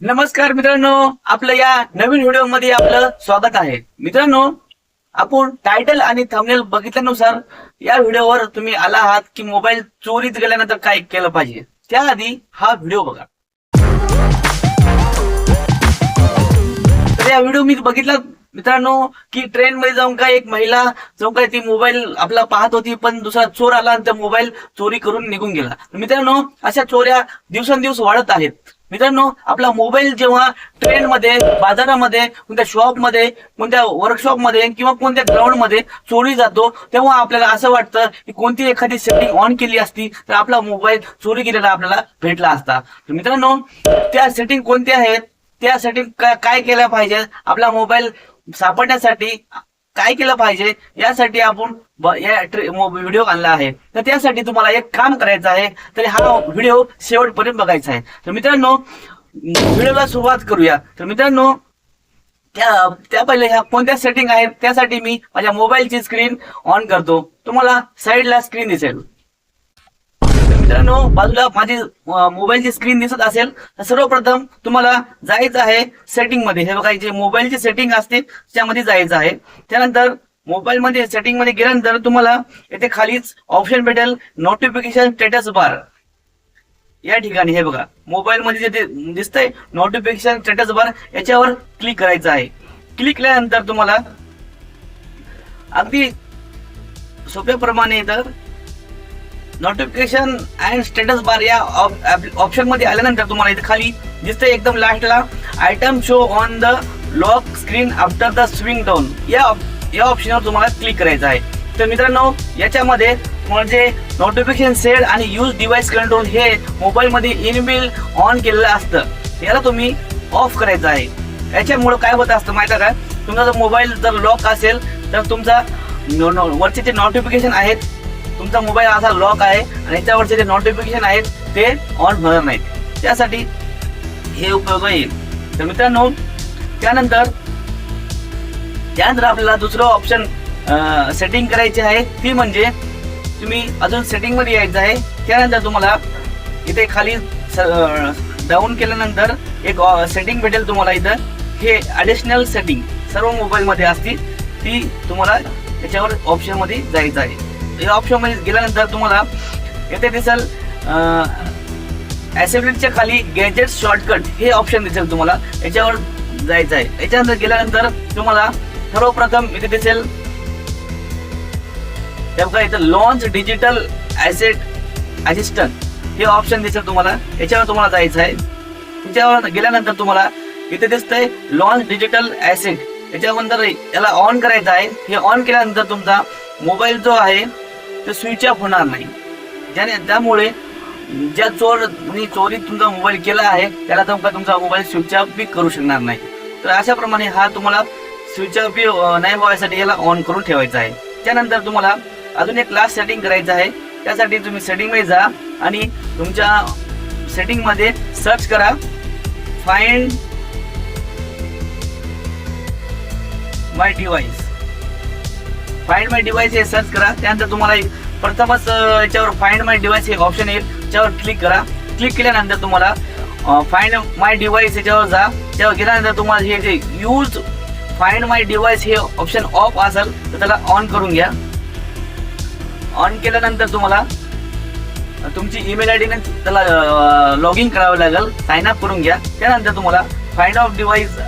नमस्कार मित्रांनो आपलं या नवीन व्हिडिओमध्ये आपलं स्वागत आहे. मित्रांनो आपण टायटल आणि थंबनेल बघितल्यानुसार या व्हिडिओवर तुम्ही आला आहात की मोबाईल चोरीत गेल्यानंतर काय केलं पाहिजे त्याआधी हा व्हिडिओ बघा. तर या व्हिडिओ मी बघितला मित्रांनो की ट्रेन मध्ये जाऊन काय एक महिला जाऊन काय ती मोबाईल आपला पाहत होती पण दुसरा चोर आला आणि त्या मोबाईल चोरी करून निघून गेला. मित्रांनो अशा चोऱ्या दिवसेंदिवस वाढत आहेत. मित्रांनो आपला मोबाईल जेव्हा ट्रेनमध्ये बाजारामध्ये कोणत्या शॉपमध्ये कोणत्या वर्कशॉपमध्ये किंवा कोणत्या ग्राउंडमध्ये चोरी जातो तेव्हा आपल्याला असं वाटतं की कोणती एखादी सेटिंग ऑन केली असती तर आपला मोबाईल चोरी केलेला आपल्याला भेटला असता. तर मित्रांनो त्या सेटिंग कोणत्या आहेत? त्या सेटिंग काय केल्या पाहिजेत? आपला मोबाईल सापडण्यासाठी काय केलं पाहिजे यासाठी आपण या व्हिडिओ आणला आहे. तर त्यासाठी तुम्हाला एक काम करायचं आहे तर हा व्हिडिओ शेवटपर्यंत बघायचा आहे. तर मित्रांनो व्हिडिओला सुरुवात करूया. तर मित्रांनो त्या त्या पहिले ह्या कोणत्या सेटिंग आहेत त्यासाठी मी माझ्या मोबाईलची स्क्रीन ऑन करतो. तुम्हाला साईडला स्क्रीन दिसेल. मित्रांनो बाजूला माझी मोबाईलची स्क्रीन दिसत असेल तर सर्वप्रथम तुम्हाला जायचं आहे सेटिंगमध्ये. हे बघा जे मोबाईलची सेटिंग असते त्यामध्ये जायचं आहे. त्यानंतर मोबाईल मध्ये सेटिंगमध्ये गेल्यानंतर तुम्हाला येथे खालीच ऑप्शन भेटेल नोटिफिकेशन स्टेटस बार या ठिकाणी हे बघा मोबाईल मध्ये जे दिसतंय नोटिफिकेशन स्टेटस बार याच्यावर क्लिक करायचं आहे. क्लिक केल्यानंतर तुम्हाला अगदी सोप्याप्रमाणे तर नोटिफिकेशन अँड स्टेटस बार या ऑप्शनमध्ये आल्यानंतर तुम्हाला इथे खाली दिसतंय एकदम लास्टला item show on the lock screen after the swing down या या ऑप्शनवर तुम्हाला क्लिक करायचं आहे. तर मित्रांनो याच्यामध्ये म्हणजे नोटिफिकेशन सेट आणि यूज डिव्हाइस कंट्रोल हे मोबाईलमध्ये इनबिल ऑन केलेलं असतं. याला तुम्ही ऑफ करायचं आहे. याच्यामुळे काय होत असतं माहिती आहे का? तुमचा जर मोबाईल जर लॉक असेल तर तुमचा वरचे जे नोटिफिकेशन आहेत तुमचा मोबाईल असा लॉक आहे आणि याच्यावरचे जे नोटिफिकेशन आहेत ते ऑन होणार नाहीत. त्यासाठी हे उपयोग येईल तर मित्रांनो त्यानंतर त्यानंतर आपल्याला दुसरं ऑप्शन सेटिंग करायची आहे. ती म्हणजे तुम्ही अजून सेटिंगमध्ये यायचं आहे. त्यानंतर तुम्हाला इथे खाली डाऊन केल्यानंतर एक सेटिंग भेटेल तुम्हाला इथं. हे ॲडिशनल सेटिंग सर्व मोबाईलमध्ये असतील ती तुम्हाला त्याच्यावर ऑप्शनमध्ये जायचं आहे. या ऑप्शनमध्ये गेल्यानंतर तुम्हाला येथे दिसेल ऍसेबलिटीच्या खाली गॅजेट शॉर्टकट हे ऑप्शन दिसेल तुम्हाला. याच्यावर जायचं आहे. याच्यानंतर गेल्यानंतर तुम्हाला सर्वप्रथम इथे दिसेल बघा इथं लॉन्च डिजिटल ऍसेट असिस्टंट हे ऑप्शन दिसेल तुम्हाला. याच्यावर तुम्हाला जायचं आहे. त्याच्यावर गेल्यानंतर तुम्हाला इथे दिसतंय लॉन्च डिजिटल ऍसेट याच्यानंतर याला ऑन करायचं आहे. हे ऑन केल्यानंतर तुमचा मोबाईल जो आहे ते स्विच ऑफ होणार नाही. ज्याने त्यामुळे ज्या चोर चोरीत तुमचा मोबाईल केला आहे त्याला तुमका तुमचा मोबाईल स्विच ऑफ बी करू शकणार नाही. तर अशा प्रमाणे हा तुम्हाला स्विच ऑफ बी नाही व्हायसाठी याला ऑन करून ठेवायचा आहे. त्यानंतर तुम्हाला अजून एक लास्ट सेटिंग करायचं आहे. त्यासाठी तुम्ही सेटिंगमध्ये जा आणि तुमच्या सेटिंगमध्ये सर्च करा. Find my device find my device हे सर्च करा. त्यानंतर तुम्हाला एक प्रथमच याच्यावर फाइंड माय डिवाइस हे ऑप्शन येईल. त्याच्यावर क्लिक करा. क्लिक केल्यानंतर तुम्हाला फाइंड माय डिव्हाइस याच्यावर जा. त्यावर गेल्यानंतर तुम्हाला हे जे यूज फाइंड माय डिवाइस हे ऑप्शन ऑफ असेल तर त्याला ऑन करून घ्या. ऑन केल्यानंतर तुम्हाला तुमची ईमेल आय डीने त्याला लॉग इन करावं लागेल. साईन अप करून घ्या. त्यानंतर तुम्हाला फाइंड ऑफ डिव्हाइस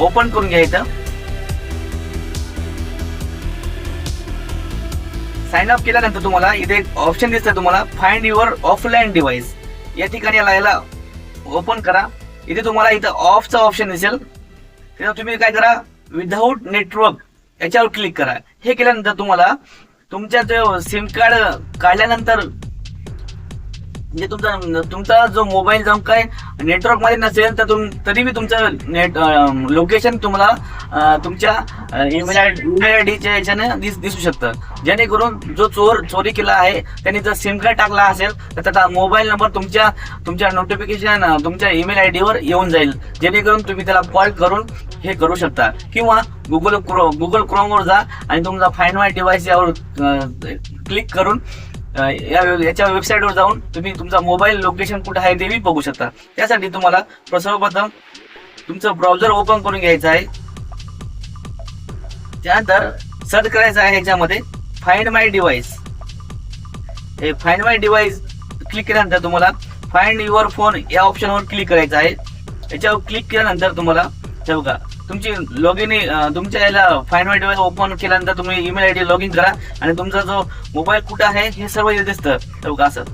ओपन करून घ्या इथं. साइन अप केल्यानंतर तुम्हाला इथे एक ऑप्शन दिसतं तुम्हाला फाइंड युअर ऑफलाईन डिव्हाइस या ठिकाणी याला याला ओपन करा. इथे तुम्हाला इथं ऑफचा ऑप्शन दिसेल. तेव्हा तुम्ही काय करा विदाऊट नेटवर्क याच्यावर क्लिक करा. हे केल्यानंतर तुम्हाला तुमच्या जो सिम कार्ड काढल्यानंतर म्हणजे तुमचा तुमचा जो मोबाईल जाऊन काय नेटवर्कमध्ये नसेल तर तुम तरी बी तुमचं नेट लोकेशन तुम्हाला तुमच्या ईमेल आय ईमेल आय डीच्या याच्याने दिस दिसू शकतं. जेणेकरून जो चोर चोरी केला आहे त्याने जर सिम कार्ड टाकला असेल तर त्याचा मोबाईल नंबर तुमच्या तुमच्या नोटिफिकेशन तुमच्या ईमेल आय डीवर येऊन जाईल. जेणेकरून तुम्ही त्याला कॉल करून हे करू शकता. किंवा गुगल क्रो गुगल क्रोमवर जा आणि तुमचा फाईन माय डिव्हाइस यावर क्लिक करून या याच्या वेबसाईटवर जाऊन तुम्ही तुमचा मोबाईल लोकेशन कुठे आहे ते बघू शकता. त्यासाठी तुम्हाला सर्वप्रथम तुमचं ब्राउझर ओपन करून घ्यायचं आहे. त्यानंतर सर्च करायचं आहे ह्याच्यामध्ये फाइंड माय डिव्हाइस हे फाइंड माय डिव्हाइस क्लिक केल्यानंतर तुम्हाला फाइंड युअर फोन या ऑप्शनवर क्लिक करायचं आहे. याच्यावर क्लिक केल्यानंतर तुम्हाला बघा तुमची लॉग इन तुमच्या याला फायनल माय ओपन केल्यानंतर तुम्ही email I D log in करा आणि तुमचा जो मोबाईल कुठं आहे हे सर्व इथे दिसतं. तर बघा असं.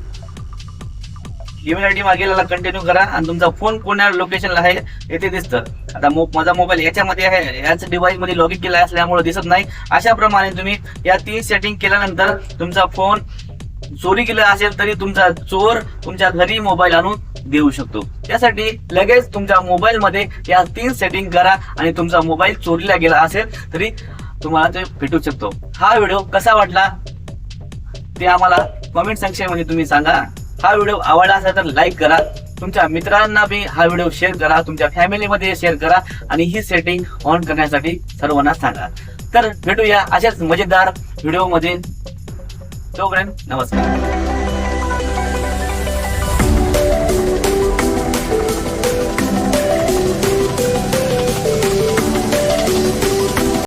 ईमेल आय डी मागेला कंटिन्यू करा आणि तुमचा फोन कोण्या लोकेशनला आहे येथे दिसतं. आता मो- माझा मोबाईल याच्यामध्ये आहे याच डिव्हाइसमध्ये लॉग इन केला असल्यामुळे दिसत नाही. अशाप्रमाणे तुम्ही या तीन सेटिंग केल्यानंतर तुमचा फोन चोरी केला असेल तरी तुमचा चोर तुमच्या घरी मोबाईल आणून देऊ शकतो. त्यासाठी लगेच तुमच्या मोबाईल मध्ये या तीन सेटिंग करा आणि तुमचा मोबाईल चोरीला गेला असेल तरी तुम्हाला ते भेटू शकतो. हा व्हिडिओ कसा वाटला? ते आम्हाला कमेंट सेक्शनमध्ये तुम्ही सांगा. हा व्हिडिओ आवडला असेल तर लाईक करा. तुमच्या मित्रांना बी हा व्हिडिओ शेअर करा. तुमच्या फॅमिलीमध्ये शेअर करा. आणि ही सेटिंग ऑन करण्यासाठी सर्वांना सांगा. तर भेटूया अशाच मजेदार व्हिडिओमध्ये. तोपर्यंत नमस्कार.